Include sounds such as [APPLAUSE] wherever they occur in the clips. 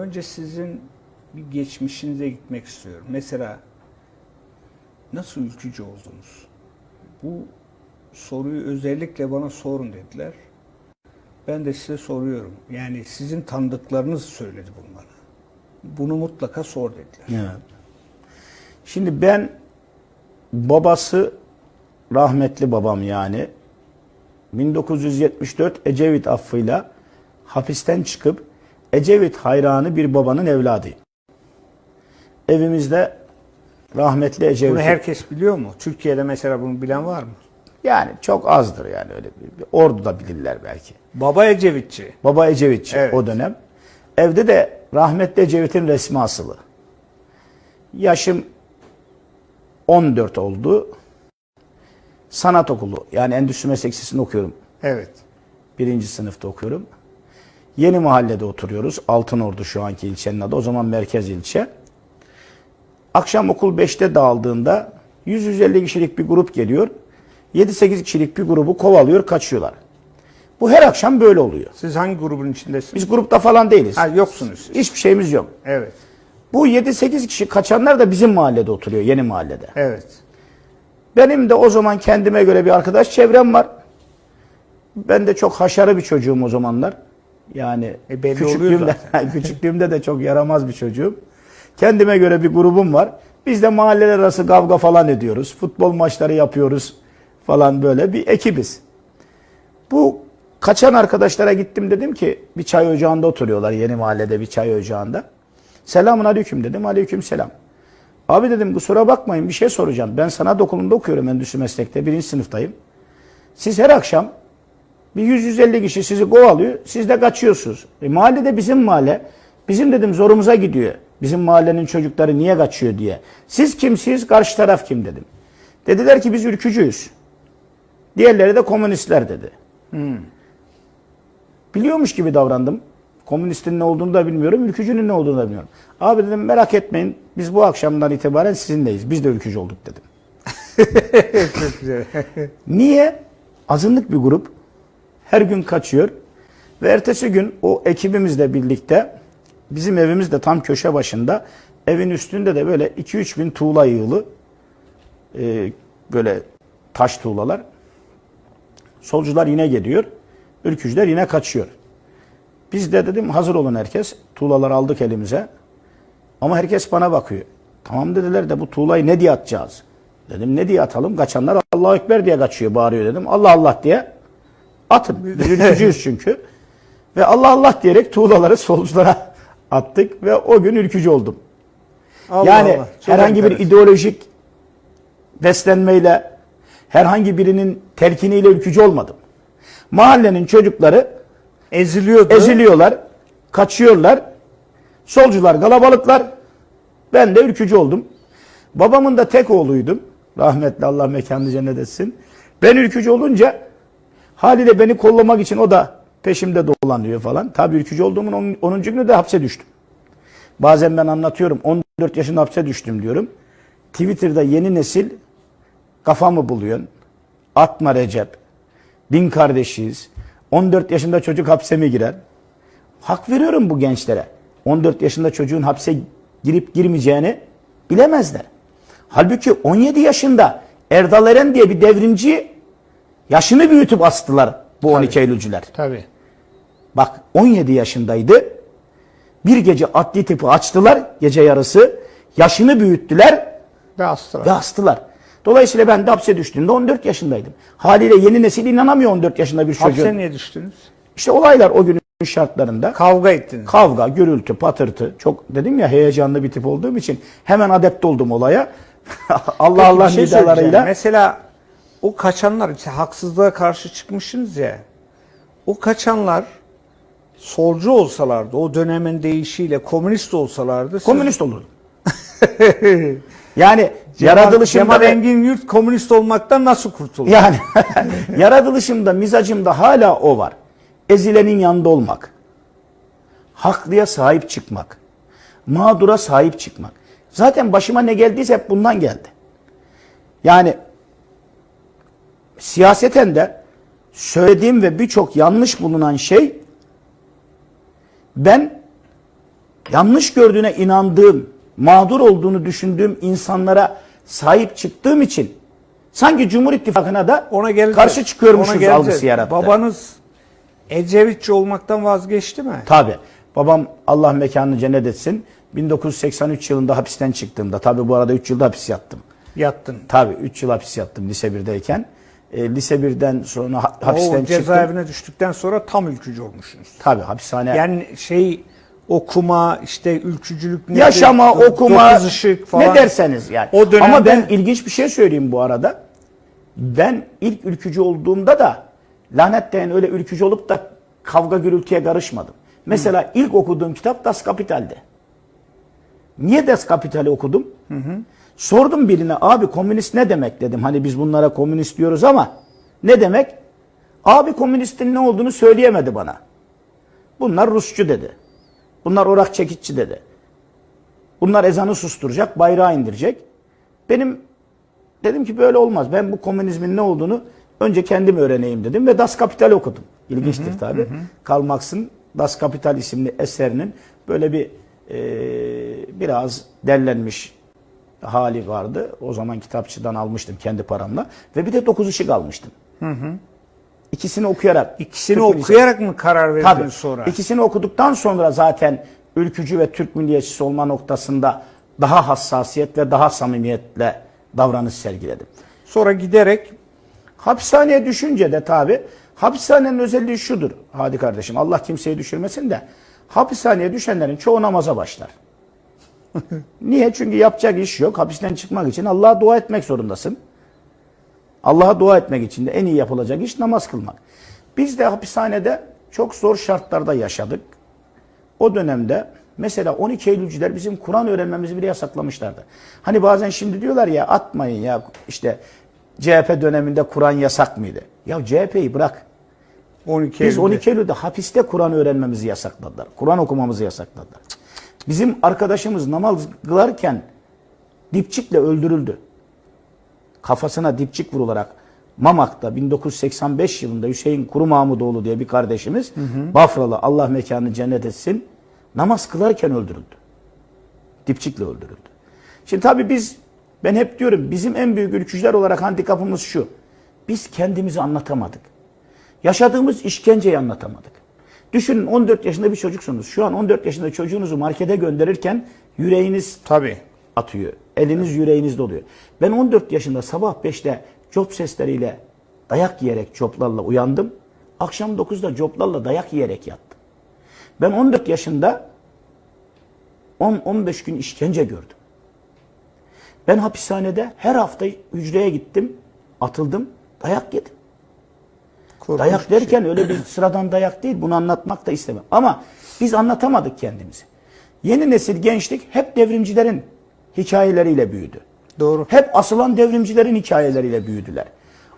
Önce sizin bir geçmişinize gitmek istiyorum. Mesela nasıl ülkücü oldunuz? Bu soruyu özellikle bana sorun dediler. Ben de size soruyorum. Yani sizin tanıdıklarınız söyledi bunu bana. Bunu mutlaka sor dediler. Evet. Şimdi ben babası rahmetli babam yani 1974 Ecevit affıyla hapisten çıkıp Ecevit hayranı bir babanın evladıyım. Evimizde rahmetli Ecevit Bunu herkes biliyor mu? Türkiye'de mesela bunu bilen var mı? yani çok azdır yani öyle bir, bir orduda bilirler belki. Baba Ecevitçi. Baba Ecevitçi Evet. o dönem. Evde de rahmetli Ecevit'in resmi asılı. Yaşım 14 oldu. Sanat okulu yani Endüstri Meslek Lisesi'nde okuyorum. Evet. Birinci sınıfta okuyorum. Yeni mahallede oturuyoruz. Altınordu şu anki ilçenin adı. O zaman merkez ilçe. Akşam okul 5'te dağıldığında 100-150 kişilik bir grup geliyor. 7-8 kişilik bir grubu kovalıyor, kaçıyorlar. Bu her akşam böyle oluyor. Siz hangi grubun içindesiniz? Biz grupta falan değiliz. Ha, yoksunuz siz. Hiçbir şeyimiz yok. Evet. Bu 7-8 kişi kaçanlar da bizim mahallede oturuyor, yeni mahallede. Evet. Benim de o zaman kendime göre bir arkadaş çevrem var. Ben de çok haşarı bir çocuğum o zamanlar. Yani E, belli küçüklüğümde, [LAUGHS] küçüklüğümde de çok yaramaz bir çocuğum. Kendime göre bir grubum var. Biz de mahalleler arası kavga falan ediyoruz. Futbol maçları yapıyoruz falan böyle bir ekibiz. Bu kaçan arkadaşlara gittim dedim ki bir çay ocağında oturuyorlar yeni mahallede bir çay ocağında. Selamun aleyküm dedim. Aleyküm selam. Abi dedim kusura bakmayın bir şey soracağım. Ben sanat okulunda okuyorum endüstri meslekte. Birinci sınıftayım. Siz her akşam bir 100-150 kişi sizi kovalıyor. Siz de kaçıyorsunuz. E, mahalle de bizim mahalle. Bizim dedim zorumuza gidiyor. Bizim mahallenin çocukları niye kaçıyor diye. Siz kimsiniz? Karşı taraf kim dedim. Dediler ki biz ülkücüyüz. Diğerleri de komünistler dedi. Biliyormuş gibi davrandım. Komünistin ne olduğunu da bilmiyorum, ülkücünün ne olduğunu da bilmiyorum. Abi dedim merak etmeyin, biz bu akşamdan itibaren sizinleyiz. Biz de ülkücü olduk dedim. [LAUGHS] Niye? Azınlık bir grup her gün kaçıyor ve ertesi gün o ekibimizle birlikte bizim evimiz de tam köşe başında evin üstünde de böyle 2-3 bin tuğla yığılı e, böyle taş tuğlalar. Solcular yine geliyor. Ülkücüler yine kaçıyor. Biz de dedim hazır olun herkes. Tuğlaları aldık elimize. Ama herkes bana bakıyor. Tamam dediler de bu tuğlayı ne diye atacağız? Dedim ne diye atalım? Kaçanlar Allahu Ekber diye kaçıyor, bağırıyor dedim. Allah Allah diye atın. [LAUGHS] Biz ülkücüyüz çünkü. Ve Allah Allah diyerek tuğlaları solculara attık ve o gün ülkücü oldum. Allah yani Allah. Çok herhangi bir ideolojik beslenmeyle, herhangi birinin telkiniyle ülkücü olmadım. Mahallenin çocukları eziliyordu. eziliyorlar, kaçıyorlar. Solcular kalabalıklar. Ben de ülkücü oldum. Babamın da tek oğluydum. Rahmetli Allah mekanını cennet etsin. Ben ülkücü olunca haliyle beni kollamak için o da peşimde dolanıyor falan. Tabii ülkücü olduğumun 10. günü de hapse düştüm. Bazen ben anlatıyorum 14 yaşında hapse düştüm diyorum. Twitter'da yeni nesil kafamı buluyorsun. Atma Recep. Din kardeşiyiz. 14 yaşında çocuk hapse mi girer? Hak veriyorum bu gençlere. 14 yaşında çocuğun hapse girip girmeyeceğini bilemezler. Halbuki 17 yaşında Erdal Eren diye bir devrimci yaşını büyütüp astılar bu 12 Eylülcüler. Tabii. Bak 17 yaşındaydı. Bir gece adli tipi açtılar gece yarısı. Yaşını büyüttüler Ve astılar. ve astılar. Dolayısıyla ben de hapse düştüğümde 14 yaşındaydım. Haliyle yeni nesil inanamıyor 14 yaşında bir çocuğun. Hapse niye düştünüz? İşte olaylar o günün şartlarında. Kavga ettiniz. Kavga, gürültü, patırtı. Çok dedim ya heyecanlı bir tip olduğum için hemen adept oldum olaya. [LAUGHS] Allah Peki, Allah şey nidalarıyla. Mesela o kaçanlar, işte haksızlığa karşı çıkmışsınız ya. O kaçanlar solcu olsalardı, o dönemin deyişiyle komünist olsalardı. siz- komünist olurdum. [LAUGHS] yani Cemal, yaratılışımda Cemal Engin Yurt komünist olmaktan nasıl kurtuldu? yani [LAUGHS] yaratılışımda, mizacımda hala o var. Ezilenin yanında olmak. Haklıya sahip çıkmak. Mağdura sahip çıkmak. Zaten başıma ne geldiyse hep bundan geldi. Yani siyaseten de söylediğim ve birçok yanlış bulunan şey ben yanlış gördüğüne inandığım, mağdur olduğunu düşündüğüm insanlara sahip çıktığım için sanki Cumhur İttifakı'na da Ona geleceğiz. karşı çıkıyormuşuz Ona algısı yarattı. Babanız Ecevitçi olmaktan vazgeçti mi? Tabi. Babam Allah mekanını cennet etsin. 1983 yılında hapisten çıktığımda tabi bu arada 3 yılda hapis yattım. Yattın. Tabi 3 yıl hapis yattım lise 1'deyken. E, lise 1'den sonra ha- hapisten o çıktım. cezaevine düştükten sonra tam ülkücü olmuşsunuz. Tabi hapishane. Yani şey okuma işte ülkücülük nedir? Yaşama, okuma, dokuz ışık falan. ne derseniz yani. O dönemde Ama ben ilginç bir şey söyleyeyim bu arada. Ben ilk ülkücü olduğumda da lanetleyen öyle ülkücü olup da kavga gürültüye karışmadım. Mesela ilk okuduğum kitap Das Kapital'di. Niye Das Kapital'i okudum? Sordum birine abi komünist ne demek dedim. Hani biz bunlara komünist diyoruz ama ne demek? Abi komünistin ne olduğunu söyleyemedi bana. Bunlar Rusçu dedi. Bunlar orak çekitçi dedi. Bunlar ezanı susturacak, bayrağı indirecek. Benim dedim ki böyle olmaz. Ben bu komünizmin ne olduğunu önce kendim öğreneyim dedim ve Das Kapital okudum. İlginçtir tabi. Karl Marx'ın Das Kapital isimli eserinin böyle bir e, biraz derlenmiş hali vardı. O zaman kitapçıdan almıştım kendi paramla ve bir de dokuz ışık almıştım. İkisini okuyarak. İkisini Türk milliyetçisi- okuyarak mı karar verdin Tabii. sonra? İkisini okuduktan sonra zaten ülkücü ve Türk milliyetçisi olma noktasında daha hassasiyet ve daha samimiyetle davranış sergiledim. Sonra giderek Hapishaneye düşünce de tabi hapishanenin özelliği şudur hadi kardeşim Allah kimseyi düşürmesin de hapishaneye düşenlerin çoğu namaza başlar. [LAUGHS] Niye? Çünkü yapacak iş yok. Hapisten çıkmak için Allah'a dua etmek zorundasın. Allah'a dua etmek için de en iyi yapılacak iş namaz kılmak. Biz de hapishanede çok zor şartlarda yaşadık. O dönemde mesela 12 Eylülcüler bizim Kur'an öğrenmemizi bile yasaklamışlardı. Hani bazen şimdi diyorlar ya atmayın ya işte CHP döneminde Kur'an yasak mıydı? Ya CHP'yi bırak. 12 Biz Eylül'de 12 Eylül'de hapiste Kur'an öğrenmemizi yasakladılar. Kur'an okumamızı yasakladılar. Bizim arkadaşımız namaz kılarken dipçikle öldürüldü. Kafasına dipçik vurularak Mamak'ta 1985 yılında Hüseyin Kuru Mahmudoğlu diye bir kardeşimiz Bafralı Allah mekanını cennet etsin namaz kılarken öldürüldü. Dipçikle öldürüldü. Şimdi tabii biz ben hep diyorum bizim en büyük ülkücüler olarak handikapımız şu. Biz kendimizi anlatamadık. Yaşadığımız işkenceyi anlatamadık. Düşünün 14 yaşında bir çocuksunuz. Şu an 14 yaşında çocuğunuzu markete gönderirken yüreğiniz tabii. atıyor. Eliniz yüreğinizde oluyor. Ben 14 yaşında sabah 5'te cop sesleriyle dayak yiyerek coplarla uyandım. Akşam 9'da coplarla dayak yiyerek yattım. Ben 14 yaşında 10-15 gün işkence gördüm. Ben hapishanede her hafta hücreye gittim, atıldım, dayak yedim. Korkunç Dayak şey. derken öyle bir sıradan dayak değil. Bunu anlatmak da istemem. Ama biz anlatamadık kendimizi. Yeni nesil gençlik hep devrimcilerin hikayeleriyle büyüdü. Doğru. Hep asılan devrimcilerin hikayeleriyle büyüdüler.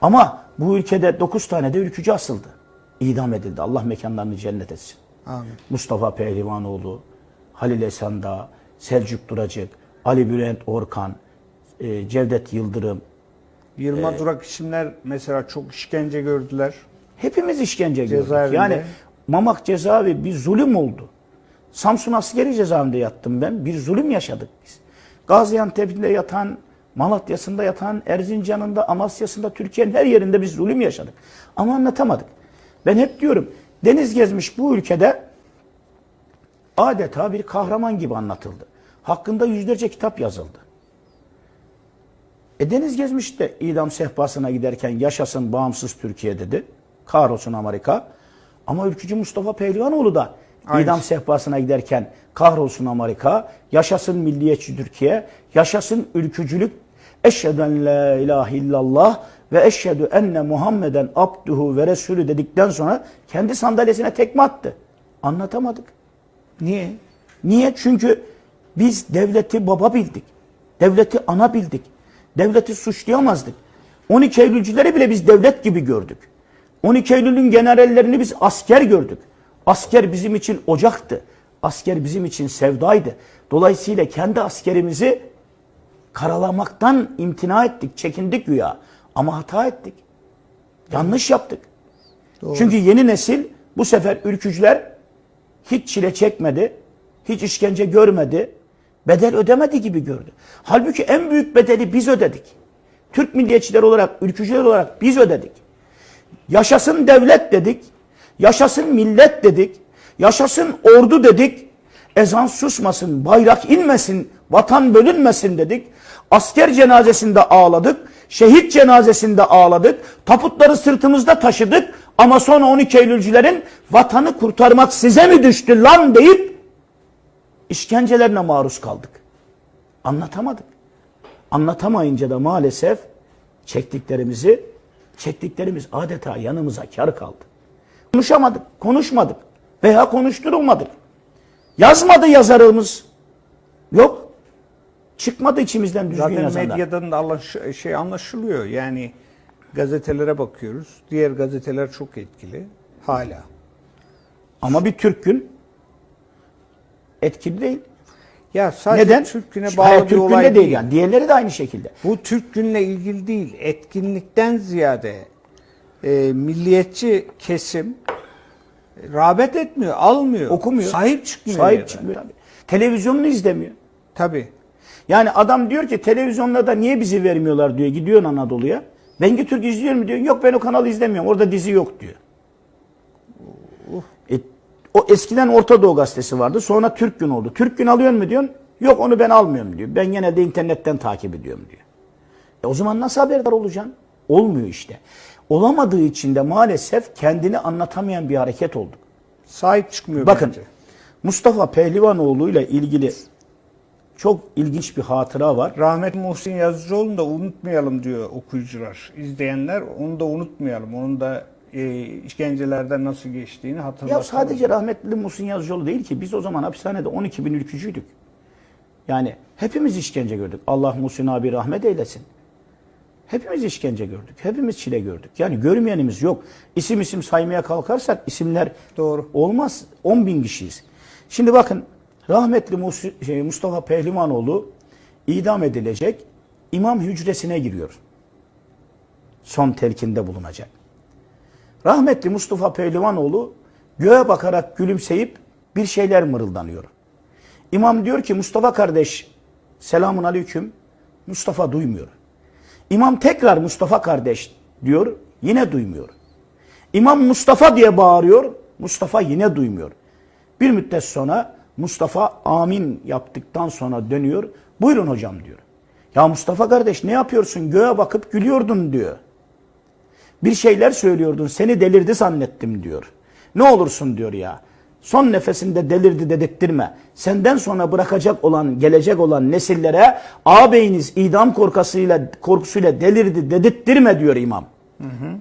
Ama bu ülkede 9 tane de ülkücü asıldı. İdam edildi. Allah mekanlarını cennet etsin. Amin. Mustafa Pehlivanoğlu, Halil Esandağ, Selçuk Duracık, Ali Bülent Orkan, e, Cevdet Yıldırım, Yılmaz Durak isimler mesela çok işkence gördüler. Hepimiz işkence gördük. Yani Mamak cezaevi bir zulüm oldu. Samsun askeri cezaevinde yattım ben. Bir zulüm yaşadık biz. Gaziantep'te yatan, Malatya'sında yatan, Erzincan'ında, Amasya'sında, Türkiye'nin her yerinde biz zulüm yaşadık. Ama anlatamadık. Ben hep diyorum, deniz gezmiş bu ülkede adeta bir kahraman gibi anlatıldı. Hakkında yüzlerce kitap yazıldı. E Deniz Gezmiş de idam sehpasına giderken yaşasın bağımsız Türkiye dedi. Kahrolsun Amerika. Ama ülkücü Mustafa Pehlivanoğlu da Aynı. idam sehpasına giderken kahrolsun Amerika, yaşasın milliyetçi Türkiye, yaşasın ülkücülük. Eşhedü en la ilahe illallah ve eşhedü enne Muhammeden abduhu ve resulü dedikten sonra kendi sandalyesine tekme attı. Anlatamadık. Niye? Niye? Çünkü biz devleti baba bildik. Devleti ana bildik. Devleti suçlayamazdık. 12 Eylülcüleri bile biz devlet gibi gördük. 12 Eylül'ün generallerini biz asker gördük. Asker bizim için ocaktı. Asker bizim için sevdaydı. Dolayısıyla kendi askerimizi karalamaktan imtina ettik, çekindik güya. Ama hata ettik. Yanlış yaptık. Çünkü yeni nesil bu sefer ülkücüler hiç çile çekmedi. hiç işkence görmedi. Bedel ödemedi gibi gördü. Halbuki en büyük bedeli biz ödedik. Türk milliyetçiler olarak, ülkücüler olarak biz ödedik. Yaşasın devlet dedik. Yaşasın millet dedik. Yaşasın ordu dedik. Ezan susmasın, bayrak inmesin, vatan bölünmesin dedik. Asker cenazesinde ağladık. Şehit cenazesinde ağladık. Taputları sırtımızda taşıdık. Ama sonra 12 Eylülcülerin vatanı kurtarmak size mi düştü lan deyip işkencelerine maruz kaldık. Anlatamadık. Anlatamayınca da maalesef çektiklerimizi, çektiklerimiz adeta yanımıza kar kaldı. Konuşamadık, konuşmadık veya konuşturulmadık. Yazmadı yazarımız. Yok. Çıkmadı içimizden düzgün Zaten yazanlar. medyadan da anlaş- şey anlaşılıyor. Yani gazetelere bakıyoruz. Diğer gazeteler çok etkili. Hala. Ama bir Türk gün etkili değil. Ya sadece Neden? Türk Günü'ne Hayır, bağlı bir Türk olay Günü'ne değil. yani. Diğerleri de aynı şekilde. Bu Türk Günü'ne ilgili değil. Etkinlikten ziyade e, milliyetçi kesim rağbet etmiyor, almıyor. Okumuyor. Sahip çıkmıyor. Sahip ya da. çıkmıyor. Tabii. Televizyonunu izlemiyor. Tabii. Yani adam diyor ki televizyonlarda niye bizi vermiyorlar diyor. Gidiyorsun Anadolu'ya. Bengi Türk izliyor mu diyor. Yok ben o kanalı izlemiyorum. Orada dizi yok diyor. O eskiden Orta Doğu gazetesi vardı. Sonra Türk Gün oldu. Türk Gün alıyor mu diyorsun. Yok onu ben almıyorum diyor. Ben genelde internetten takip ediyorum diyor. E o zaman nasıl haberdar olacaksın? Olmuyor işte. Olamadığı için de maalesef kendini anlatamayan bir hareket oldu. Sahip çıkmıyor Bakın bence. Mustafa Pehlivanoğlu ile ilgili çok ilginç bir hatıra var. Rahmetli Muhsin Yazıcıoğlu'nu da unutmayalım diyor okuyucular, izleyenler. Onu da unutmayalım. Onun da e, işkencelerden nasıl geçtiğini hatırlatalım. Ya sadece rahmetli Muhsin Yazıcıoğlu değil ki biz o zaman hapishanede 12 bin ülkücüydük. Yani hepimiz işkence gördük. Allah Muhsin abi rahmet eylesin. Hepimiz işkence gördük. Hepimiz çile gördük. Yani görmeyenimiz yok. İsim isim saymaya kalkarsak isimler Doğru. olmaz. 10 bin kişiyiz. Şimdi bakın rahmetli Mus- şey, Mustafa Pehlivanoğlu idam edilecek. İmam hücresine giriyor. Son telkinde bulunacak. Rahmetli Mustafa Pehlivanoğlu göğe bakarak gülümseyip bir şeyler mırıldanıyor. İmam diyor ki Mustafa kardeş selamun aleyküm. Mustafa duymuyor. İmam tekrar Mustafa kardeş diyor yine duymuyor. İmam Mustafa diye bağırıyor. Mustafa yine duymuyor. Bir müddet sonra Mustafa amin yaptıktan sonra dönüyor. Buyurun hocam diyor. Ya Mustafa kardeş ne yapıyorsun? Göğe bakıp gülüyordun diyor. Bir şeyler söylüyordun. Seni delirdi zannettim diyor. Ne olursun diyor ya. Son nefesinde delirdi dedirttirme. Senden sonra bırakacak olan, gelecek olan nesillere ağabeyiniz idam korkusuyla, korkusuyla delirdi dedirttirme diyor imam.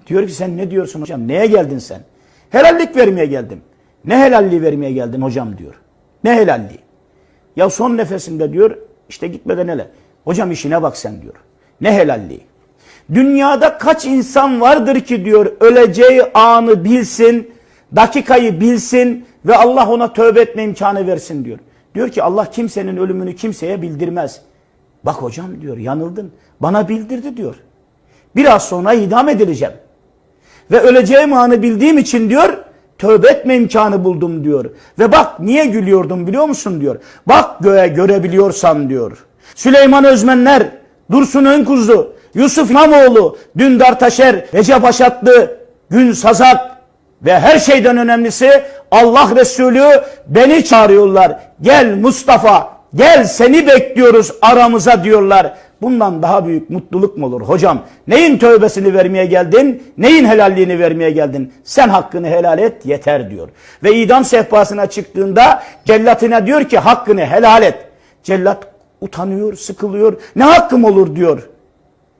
Diyor ki sen ne diyorsun hocam? Neye geldin sen? Helallik vermeye geldim. Ne helalliği vermeye geldin hocam diyor. Ne helalliği? Ya son nefesinde diyor işte gitmeden hele. Hocam işine bak sen diyor. Ne helalliği? Dünyada kaç insan vardır ki diyor öleceği anı bilsin, dakikayı bilsin ve Allah ona tövbe etme imkanı versin diyor. Diyor ki Allah kimsenin ölümünü kimseye bildirmez. Bak hocam diyor yanıldın. Bana bildirdi diyor. Biraz sonra idam edileceğim. Ve öleceğim anı bildiğim için diyor tövbe etme imkanı buldum diyor. Ve bak niye gülüyordum biliyor musun diyor. Bak göğe görebiliyorsan diyor. Süleyman Özmenler, Dursun Önkuzlu, Yusuf İmamoğlu, Dündar Taşer, Recep Aşatlı, Gün Sazak ve her şeyden önemlisi Allah Resulü beni çağırıyorlar. Gel Mustafa, gel seni bekliyoruz aramıza diyorlar. Bundan daha büyük mutluluk mu olur hocam? Neyin tövbesini vermeye geldin? Neyin helalliğini vermeye geldin? Sen hakkını helal et yeter diyor. Ve idam sehpasına çıktığında cellatına diyor ki hakkını helal et. Cellat utanıyor, sıkılıyor. Ne hakkım olur diyor.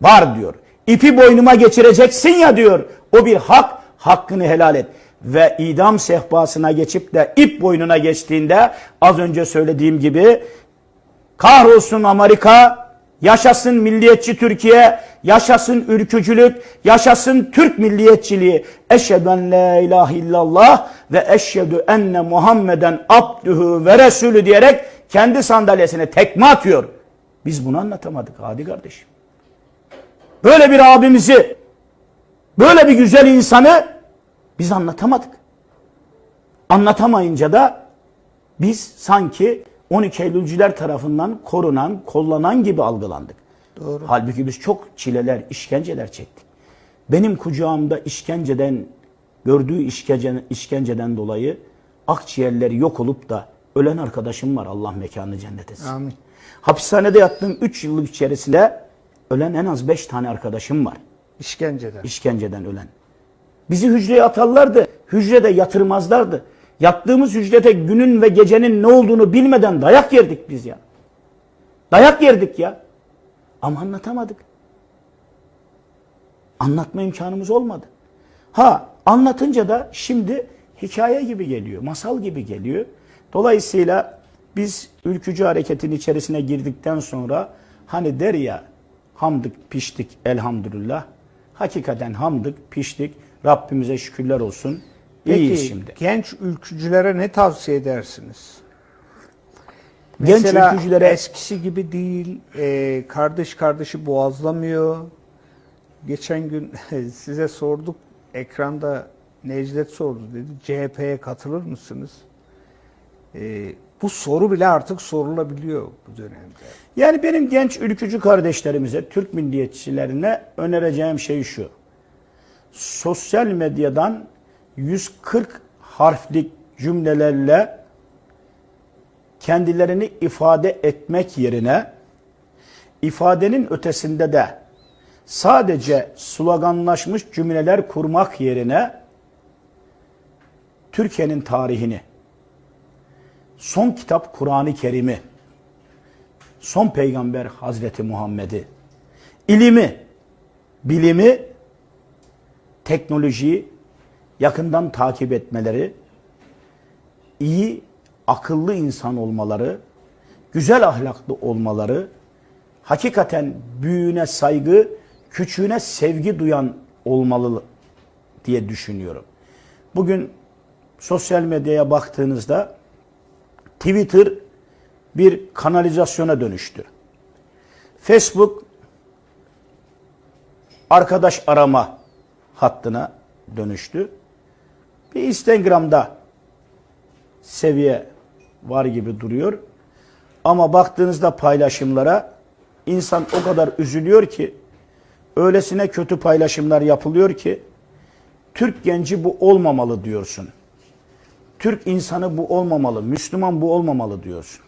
Var diyor. İpi boynuma geçireceksin ya diyor. O bir hak, hakkını helal et. Ve idam sehpasına geçip de ip boynuna geçtiğinde az önce söylediğim gibi kahrolsun Amerika, yaşasın milliyetçi Türkiye, yaşasın ülkücülük, yaşasın Türk milliyetçiliği. Eşhedü en la ilahe illallah ve eşhedü enne Muhammeden abdühü ve resulü diyerek kendi sandalyesine tekme atıyor. Biz bunu anlatamadık Hadi kardeşim. Böyle bir abimizi, böyle bir güzel insanı biz anlatamadık. Anlatamayınca da Biz sanki 12 Eylülcüler tarafından korunan, kollanan gibi algılandık. Doğru. Halbuki biz çok çileler, işkenceler çektik. Benim kucağımda işkenceden, gördüğü işkence, işkenceden dolayı akciğerleri yok olup da ölen arkadaşım var Allah mekanını cennet etsin. Amin. Hapishanede yattığım 3 yıllık içerisinde ölen en az 5 tane arkadaşım var. İşkenceden. İşkenceden ölen. Bizi hücreye atarlardı. Hücrede yatırmazlardı. Yattığımız hücrede günün ve gecenin ne olduğunu bilmeden dayak yerdik biz ya. Dayak yerdik ya. Ama anlatamadık. Anlatma imkanımız olmadı. Ha anlatınca da şimdi hikaye gibi geliyor, masal gibi geliyor. Dolayısıyla biz ülkücü hareketin içerisine girdikten sonra hani der ya hamdık piştik elhamdülillah. Hakikaten hamdık piştik. Rabbimize şükürler olsun. İyiyiz Peki şimdi. genç ülkücülere ne tavsiye edersiniz? Genç Mesela ülkücülere eskisi gibi değil, e, kardeş kardeşi boğazlamıyor. Geçen gün [LAUGHS] size sorduk, ekranda Necdet sordu dedi, CHP'ye katılır mısınız? E, bu soru bile artık sorulabiliyor bu dönemde. Yani benim genç ülkücü kardeşlerimize, Türk milliyetçilerine önereceğim şey şu. Sosyal medyadan 140 harflik cümlelerle kendilerini ifade etmek yerine ifadenin ötesinde de sadece sloganlaşmış cümleler kurmak yerine Türkiye'nin tarihini, son kitap Kur'an-ı Kerim'i, son peygamber Hazreti Muhammed'i, ilimi, bilimi, teknolojiyi yakından takip etmeleri, iyi, akıllı insan olmaları, güzel ahlaklı olmaları, hakikaten büyüğüne saygı, küçüğüne sevgi duyan olmalı diye düşünüyorum. Bugün sosyal medyaya baktığınızda Twitter bir kanalizasyona dönüştü. Facebook arkadaş arama hattına dönüştü. Bir Instagram'da seviye var gibi duruyor. Ama baktığınızda paylaşımlara insan o kadar üzülüyor ki öylesine kötü paylaşımlar yapılıyor ki Türk genci bu olmamalı diyorsun. Türk insanı bu olmamalı, Müslüman bu olmamalı diyorsun.